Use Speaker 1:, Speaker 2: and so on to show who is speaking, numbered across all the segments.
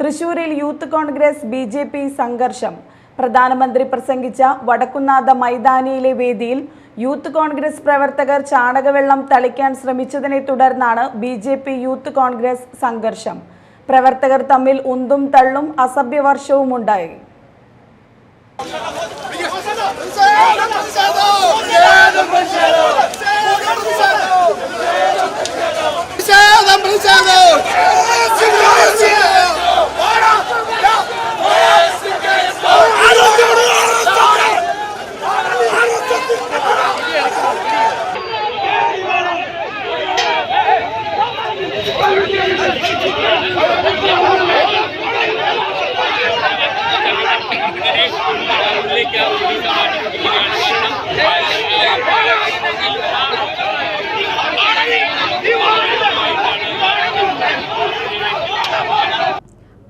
Speaker 1: തൃശൂരിൽ youth Congress B J P സംഘർഷം. പ്രധാനമന്ത്രി പ്രസംഗിച്ച വടക്കുന്നാഥ മൈതാനിയിലെ വേദിയിൽ യൂത്ത് കോൺഗ്രസ് പ്രവർത്തകർ ചാണകവെള്ളം തളിക്കാൻ ശ്രമിച്ചതിനെ തുടർന്നാണ് B J P youth Congress സംഘർഷം. പ്രവർത്തകർ തമ്മിൽ ഉന്തും തള്ളും അസഭ്യവർഷവും ഉണ്ടായി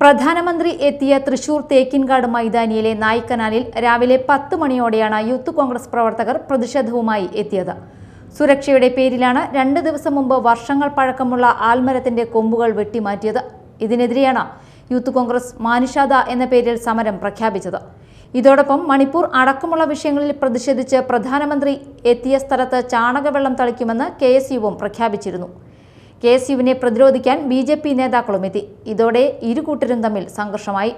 Speaker 2: പ്രധാനമന്ത്രി എത്തിയ തൃശൂർ തേക്കിൻകാട് മൈതാനിയിലെ നായ്ക്കനാലിൽ രാവിലെ പത്ത് മണിയോടെയാണ് യൂത്ത് കോൺഗ്രസ് പ്രവർത്തകർ പ്രതിഷേധവുമായി എത്തിയത്. സുരക്ഷയുടെ പേരിലാണ് രണ്ട് ദിവസം മുമ്പ് വർഷങ്ങൾ പഴക്കമുള്ള ആൽമരത്തിന്റെ കൊമ്പുകൾ വെട്ടിമാറ്റിയത്. ഇതിനെതിരെയാണ് യൂത്ത് കോൺഗ്രസ് മാനുഷാദ എന്ന പേരിൽ സമരം പ്രഖ്യാപിച്ചത്. ഇതോടൊപ്പം മണിപ്പൂർ അടക്കമുള്ള വിഷയങ്ങളിൽ പ്രതിഷേധിച്ച് പ്രധാനമന്ത്രി എത്തിയ സ്ഥലത്ത് ചാണകവെള്ളം തളിക്കുമെന്ന് കെ എസ് യുവും പ്രഖ്യാപിച്ചിരുന്നു. കെ എസ് യുവിനെ പ്രതിരോധിക്കാൻ ബി ജെ പി നേതാക്കളും എത്തി. ഇതോടെ ഇരു കൂട്ടരും തമ്മിൽ സംഘർഷമായി.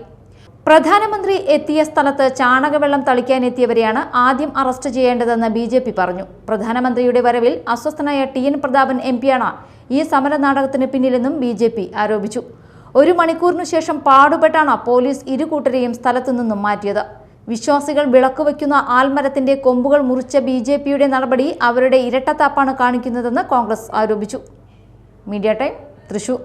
Speaker 2: പ്രധാനമന്ത്രി എത്തിയ സ്ഥലത്ത് ചാണകവെള്ളം തളിക്കാനെത്തിയവരെയാണ് ആദ്യം അറസ്റ്റ് ചെയ്യേണ്ടതെന്ന് ബി ജെ പി പറഞ്ഞു. പ്രധാനമന്ത്രിയുടെ വരവിൽ അസ്വസ്ഥനായ ടി എൻ പ്രതാപൻ എം പിയാണ് ഈ സമര നാടകത്തിന് പിന്നിലെന്നും ബി ജെ പി ആരോപിച്ചു. ഒരു മണിക്കൂറിനു ശേഷം പാടുപെട്ടാണ് പോലീസ് ഇരു കൂട്ടരെയും സ്ഥലത്തു നിന്നും മാറ്റിയത്. വിശ്വാസികൾ വിളക്കുവെക്കുന്ന ആൽമരത്തിന്റെ കൊമ്പുകൾ മുറിച്ച ബി ജെ പിയുടെ നടപടി അവരുടെ ഇരട്ടത്താപ്പാണ് കാണിക്കുന്നതെന്ന് കോൺഗ്രസ് ആരോപിച്ചു. Media time Thrissur.